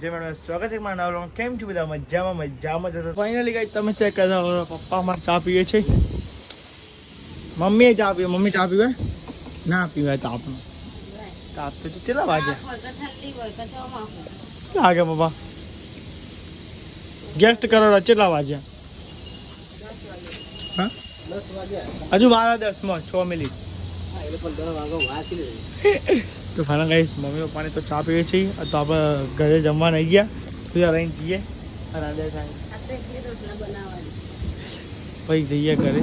જય મેડમ સ્વાગત છે મારા કેમ છો બધા? મજામાં મજામાં જતો ફાઇનલી ગાઈ તમે ચેક કરતા પપ્પા અમારે ચા પીએ છે. મમ્મીએ ચા પીવે મમ્મી ચા પીવે? ના પીવાય તાપનું તાપ તો કેટલા કેટલા વાગે પપ્પા? ગેસ્ટ કરો કેટલા વાગ્યા હા? હજુ મારા દસમાં છ મિનિટ. તો ફાના ગાઈસ મમ્મી પપ્પાને તો ચા પીએ છીએ તો આપણે ઘરે જમવા નહીં ગયા. પૂજા રહીને જઈએ. પછી જઈએ ઘરે.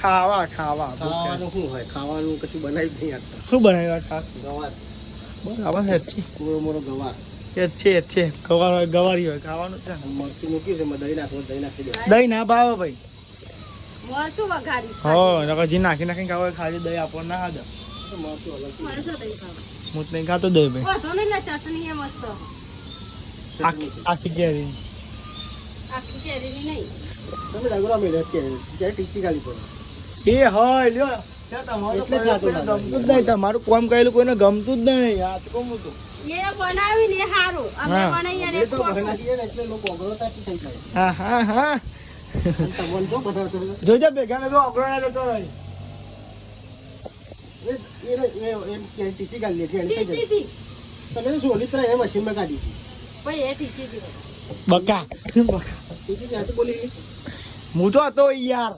ખાવા ખાવા. ખાવાનું શું હોય? ખાવાનું કશું બનાવી નહીં આપતા શું બનાવ્યું શાક? ગવાર. બરાબર છે. છે પૂરો મોરો ગવાર છે છે. ગવાર ગવારી હોય. ખાવાનું છે. મરચું મૂક્યું છે દહીં નાખો દહીં નાખી દહીં ના ભાવે ભાઈ. મરચું વઘારીશ હો નકર જે નાખી નાખીને ખાવા ખાલી દહીં આપણને ના ખાધા. મરચું અલગથી મરચું દહીં ખાવા. હું નહીં ખાતો દહીં ભાઈ. વધો નહીં લે ચટણી એ મસ્ત. આખી કેરી. આખી નહીં. તમે ડગરા મેળે અત્યારે. ત્યારે ટીચી ખાલી પડે. એ હોય લ્યો. તમારું કોમ કહેલું કોઈને ગમતું જ નહીં. આ અમે બનાવીએ જાય હા હા હા. જોજે ભેગા જતો. તમે તો સોલી ત્રણ એ મશીનમાં કાઢી હતી. ભાઈ એ ટીચીથી. બકા. બકા બોલી? હું તો હતો યાર.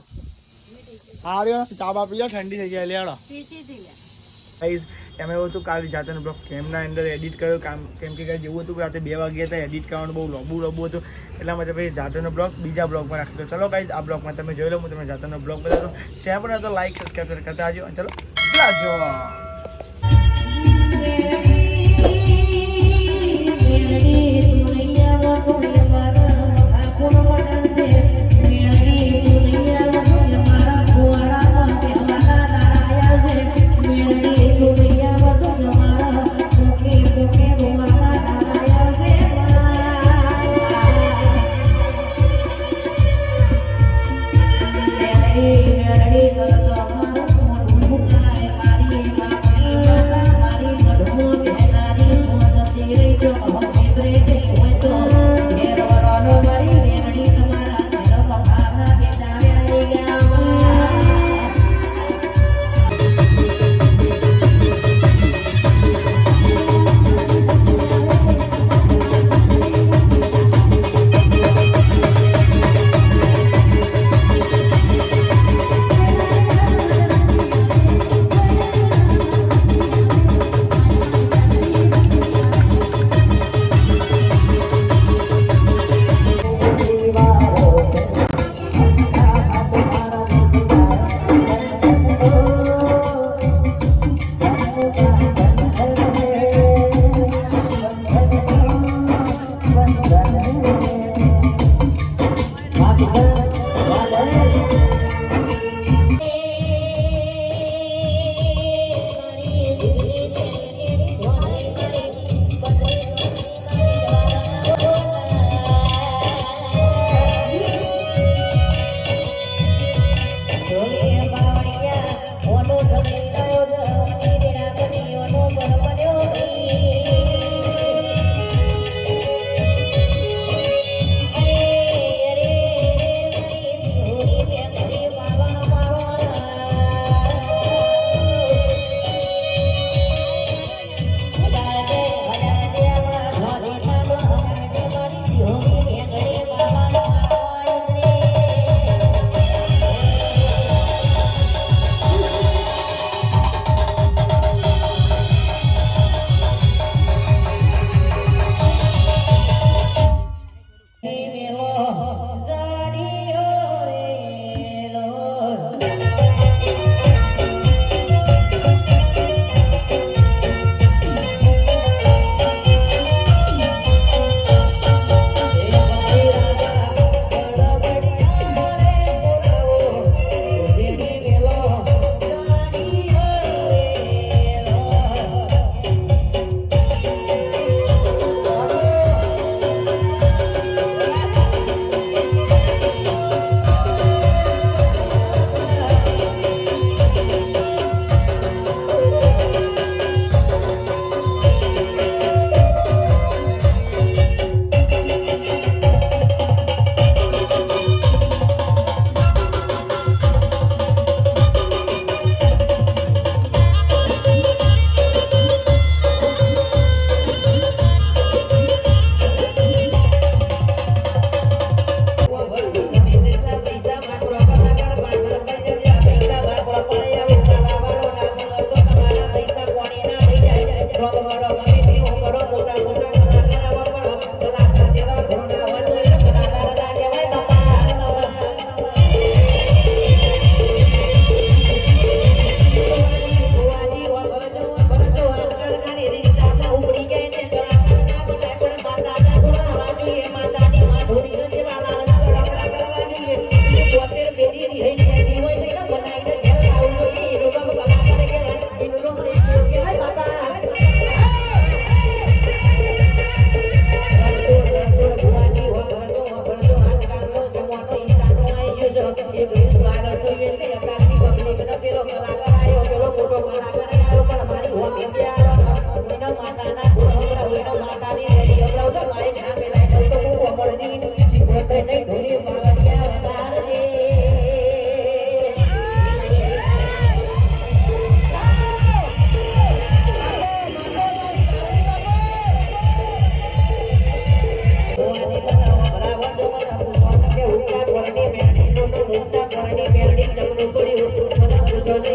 હાર્યો ચા બાપી ઠંડી થઈ લેડો ટીચીથી લે. ગાઈસ એમ એવું હતું કાલે જાતનો બ્લોગ કેમના અંદર એડિટ કર્યો. કામ કેમ કે કાંઈ જેવું હતું રાતે બે વાગ્યા હતા એડિટ કરવાનું બહુ લોબુ લોબુ હતું. એટલા માટે ભાઈ જાતનો બ્લોગ બીજા બ્લોગમાં રાખી દો ચલો ગાઈસ આ બ્લોગમાં તમે જોઈ લો, હું તમને જાતોનો બ્લોગ બતાવતો. ચેનલ પર તો લાઈક સબસ્ક્રાઈબ કરતા આવજો ચલો જાજો Thank you. izquierda, Yeah. রে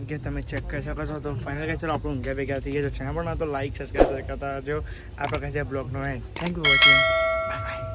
આવી ગયા તમે ચેક કરી શકો છો. તો ફાઇનલ ગાઈઝ ચલો, આપણે ઊંઘ્યા ભેગા થઈ ગયા તો ચેનલ પણ તો લાઈક સબસ્ક્રાઈબ કરતા જો આપણે કહે છે બ્લોગનો and thank you watching bye bye